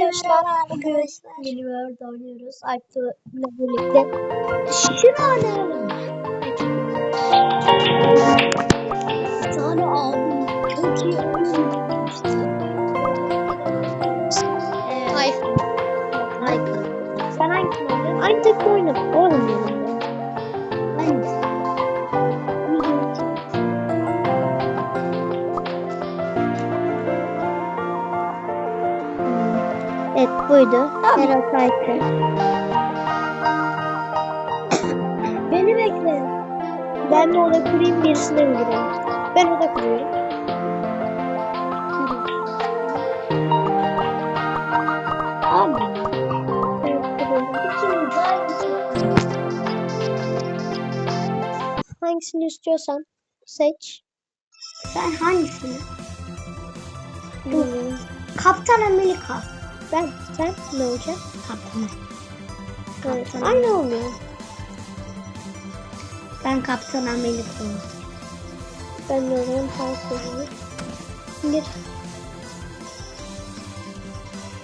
arkadaşlar Mini World oynuyoruz. Alptu ile birlikte. Oynayalım. Bir tane aldım. Çok iyi oyun. Tayfun. Tayfun. Sen hangisini oynadın? Aynı tek oynadık. Oğlum benim Evet buydu. Hero Type. Beni bekle. Ben mi oda kurayım birisine mi gireyim? Ben oda kuruyorum. Abi. Hangisini istiyorsan seç. Sen hangisini? Bilmiyorum. Kaptan Amerika. Ben, sen ne olacak? Kaptan. Evet, Kaptan aynı olmuyor. Ben Kaptan Amerika. Ben de o zaman halk oluyor. Bir.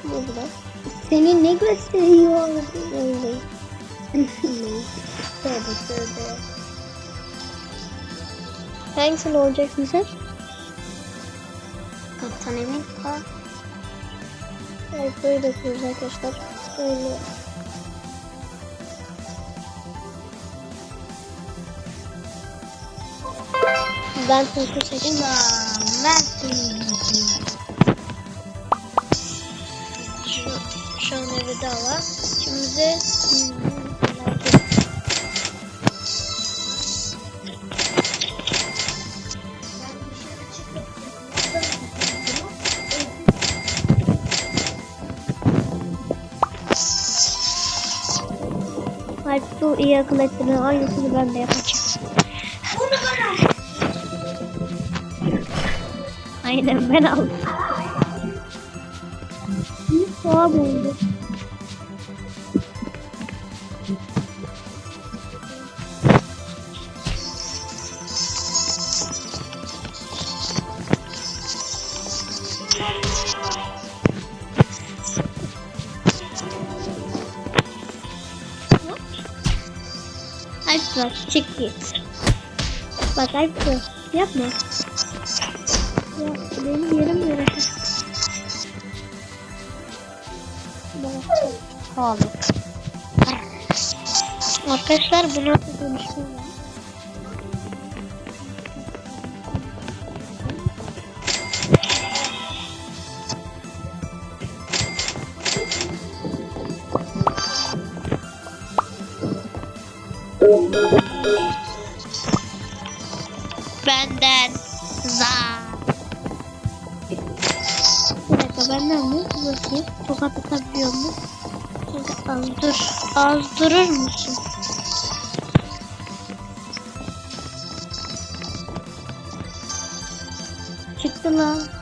Bu da. Seni ne gösteriyor? Öyle. Tövbe tövbe. Hangisini olacaksın sen? Kaptan Amerika. Evet böyle de yapıyoruz arkadaşlar. Öyle. Ben seçtim. Ulan ben. Şu, şu an evde var. Şimdi de Bu iyi akıl ettiğini aynısını ben de yapacağım. Aynen ben aldım. Bir soğan oldu. Bak çık git. Bak Alp bak, yapma. Ya benim yerim yarası. Bak çok pahalı. Arkadaşlar bunu nasıl Bakayım. Tokat atabiliyor mu? Az dur. Az durur musun? Çıktı lan.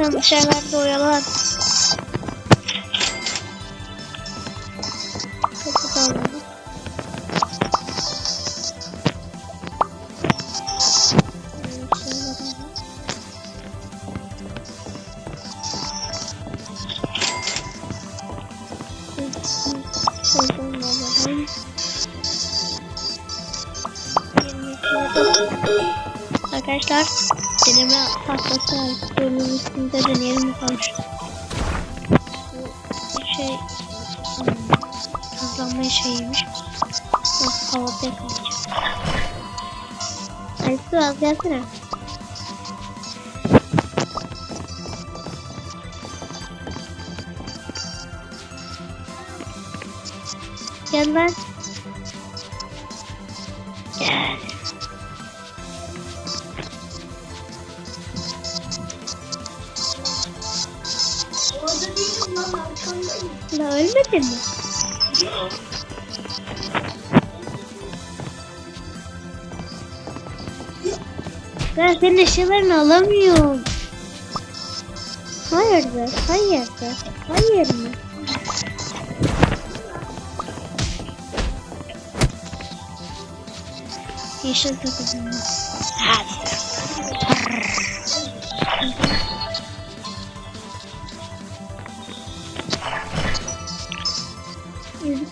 Sen dışarılarda kaldı. Arkadaşlar deneme tahtası bölümün üstünde deneyelim bakalım. Bu şey hızlanma şeyiymiş. Nasıl havada yakalayacağız. Alisu az gelsene. Gel lan. mi? Ben senin eşyalarını alamıyorum. Hayırdır? Hayırdır? Hayır mı? Yeşil kapıdan. Hadi.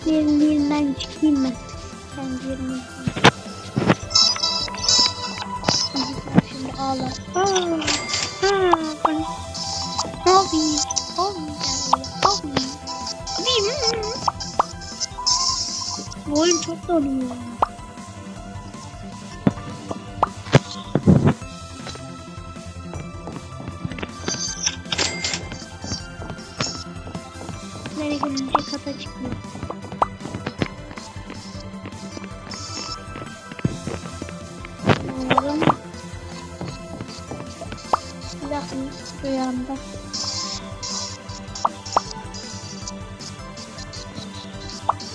Yüzüklerin birinden çıkayım ben. Ben Yüzükler şimdi ağlar. Aa, aa, bana- Abi, abi, abi, abi. Bu oyun çok. Nereye rüyamda.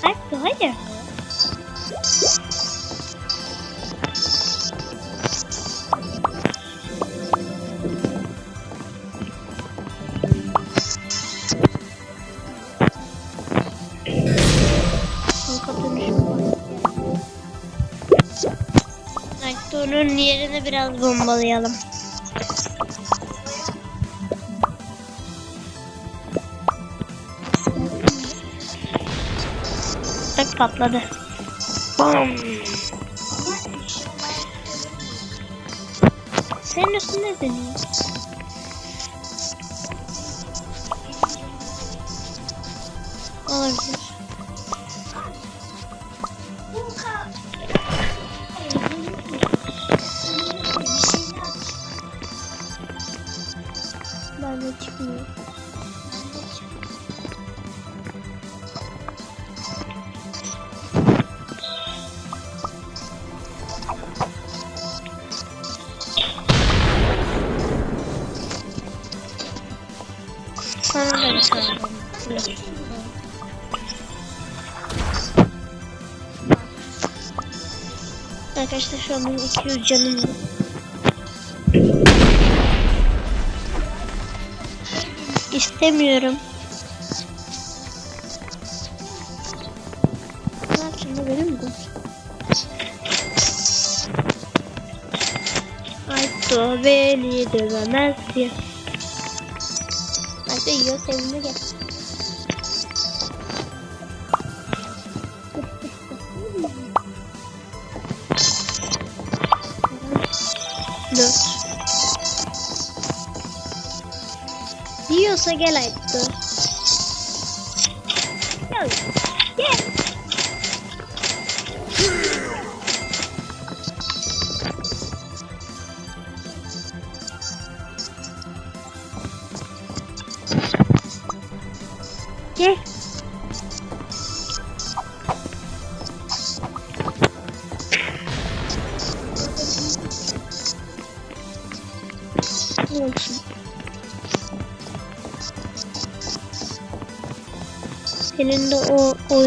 Hakkı hayır. Aktörün yerini biraz bombalayalım. Tak patladı. Bam. Senin üstünde dönüyor. Olabilir. Arkadaşlar şu an benim 200 canım var. İstemiyorum. Ne yapayım bu benim bu? Ayto beni dövemez ya. Hadi yiyor sevimli gel. Yiyorsa gel Ayto. Gel. Gel. Gel.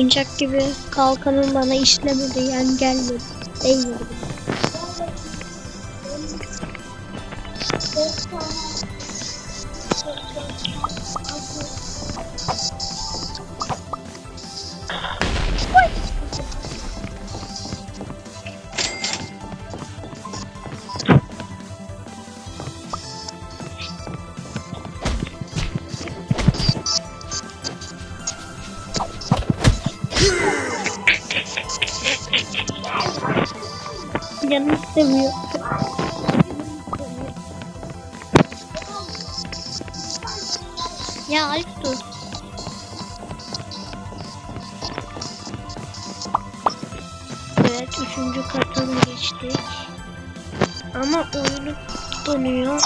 Oyuncak gibi kalkanın bana işlemedi yani gelmedi. Değmedi. Canım istemiyor. Ya Alp dur. Evet üçüncü katını geçtik. Ama oyunu donuyor.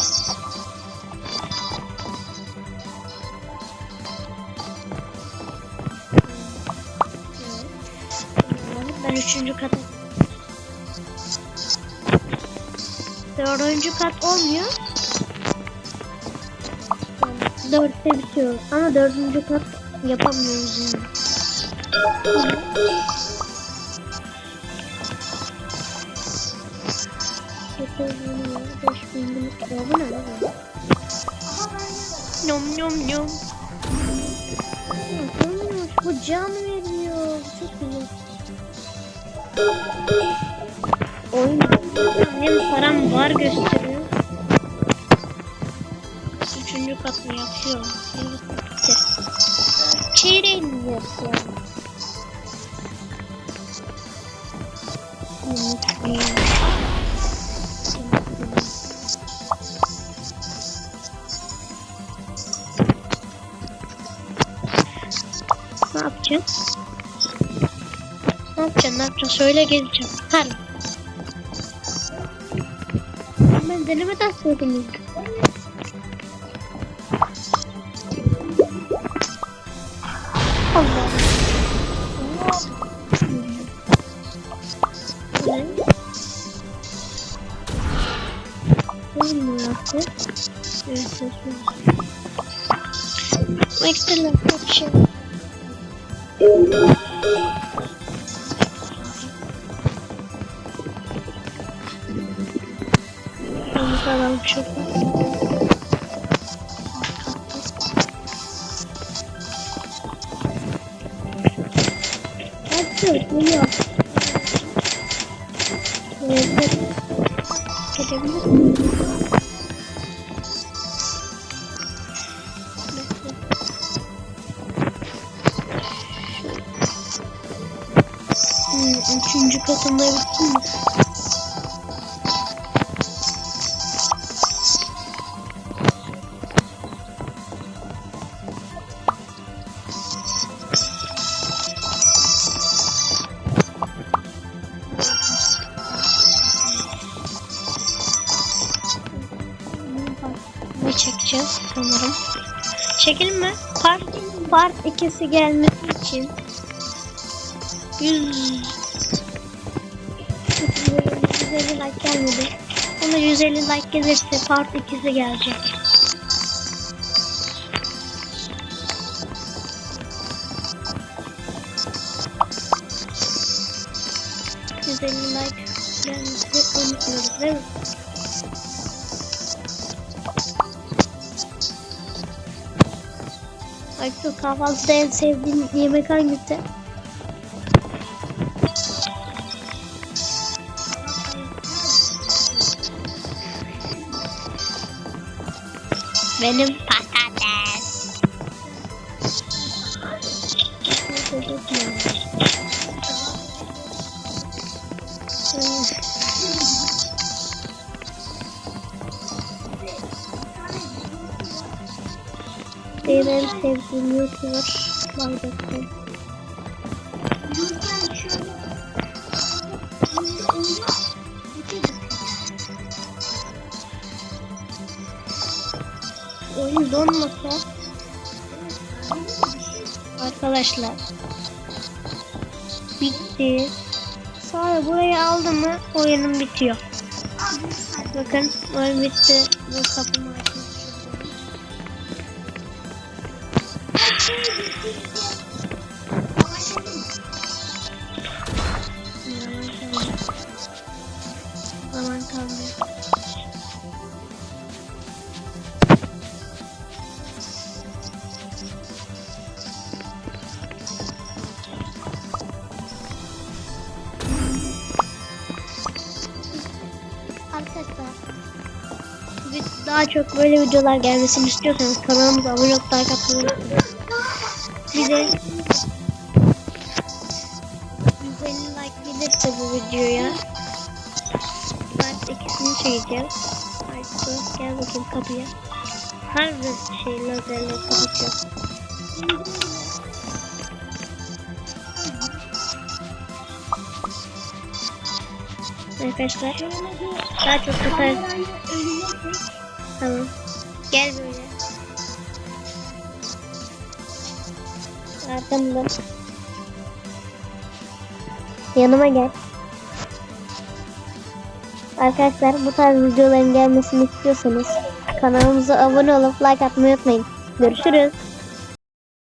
Ben üçüncü kata Dördüncü kat olmuyor. Dörtte bitiyor. Ama dördüncü kat yapamıyoruz yani. Nom nom nom. Bu can veriyor. Çok güzel. Oyun. Benim param var gösteriyor. Üçüncü katını yapıyor. Bitti. Çeyreğini yapıyor. Ne yapacağız? Ne yapacaksın? Ne yapacaksın? Söyle geleceğim. Hadi. Ben denemeden söyledim evet. Ekstra laptop şey. Falan çok. Hadi geliyor. Gelebilir miyim? Hmm, üçüncü katında bitti mi? Sanırım. Çekelim mi? Part, part ikisi gelmesi için 100 150 like gelmedi. Ona 150 like gelirse part ikisi gelecek. ...150 like gelmesi unutmuyoruz değil mi? Aykut kahvaltıda en sevdiğin yemek hangisi? Benim Benim en sevdiğim YouTuber Minecraft. Oyun donmasa. Arkadaşlar. Bitti. Sonra burayı aldı mı oyunum bitiyor. Bakın oyun bitti. Bu kapımı daha çok böyle videolar gelmesini istiyorsanız kanalımıza abone olup like atmayı unutmayın. Bir de 150 like gelirse bu videoya part ikisini çekeceğiz. Artık gel bakayım kapıya. Bir şey lazerle kapatacağız. Arkadaşlar daha çok tutar. Tamam. Gel böyle. Arkamda. Yanıma gel. Arkadaşlar bu tarz videoların gelmesini istiyorsanız kanalımıza abone olup like atmayı unutmayın. Görüşürüz.